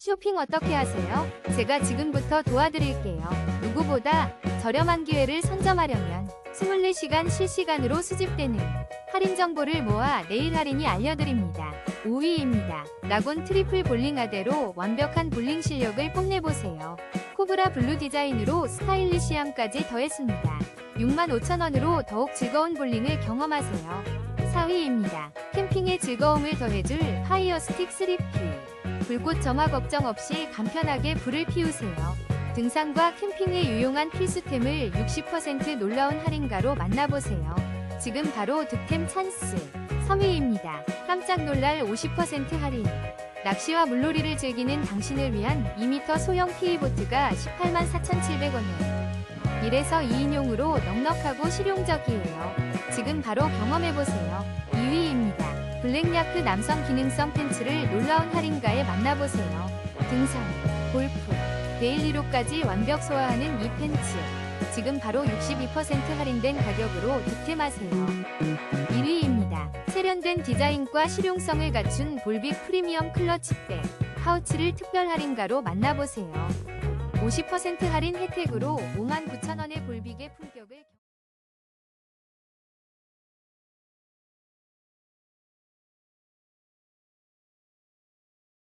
쇼핑 어떻게 하세요? 제가 지금부터 도와드릴게요. 누구보다 저렴한 기회를 선점하려면 24시간 실시간으로 수집되는 할인 정보를 모아 내일 할인이 알려드립니다. 5위입니다. 라곤 트리플 볼링 아대로 완벽한 볼링 실력을 뽐내보세요. 코브라 블루 디자인으로 스타일리시함까지 더했습니다. 65,000원으로 더욱 즐거운 볼링을 경험하세요. 4위입니다. 캠핑의 즐거움을 더해줄 파이어 스틱 3P. 불꽃 점화 걱정 없이 간편하게 불을 피우세요. 등산과 캠핑에 유용한 필수템을 60% 놀라운 할인가로 만나보세요. 지금 바로 득템 찬스. 3위입니다. 깜짝 놀랄 50% 할인. 낚시와 물놀이를 즐기는 당신을 위한 2m 소형 피이보트가 18만 4,700원에 1에서 2인용으로 넉넉하고 실용적이에요. 지금 바로 경험해보세요. 2위입니다. 블랙야크 남성 기능성 팬츠를 놀라운 할인가에 만나보세요. 등산, 골프, 데일리로까지 완벽 소화하는 이 팬츠. 지금 바로 62% 할인된 가격으로 득템하세요. 1위입니다. 세련된 디자인과 실용성을 갖춘 볼빅 프리미엄 클러치백 파우치를 특별 할인가로 만나보세요. 50% 할인 혜택으로 59,000원의 볼빅의 품격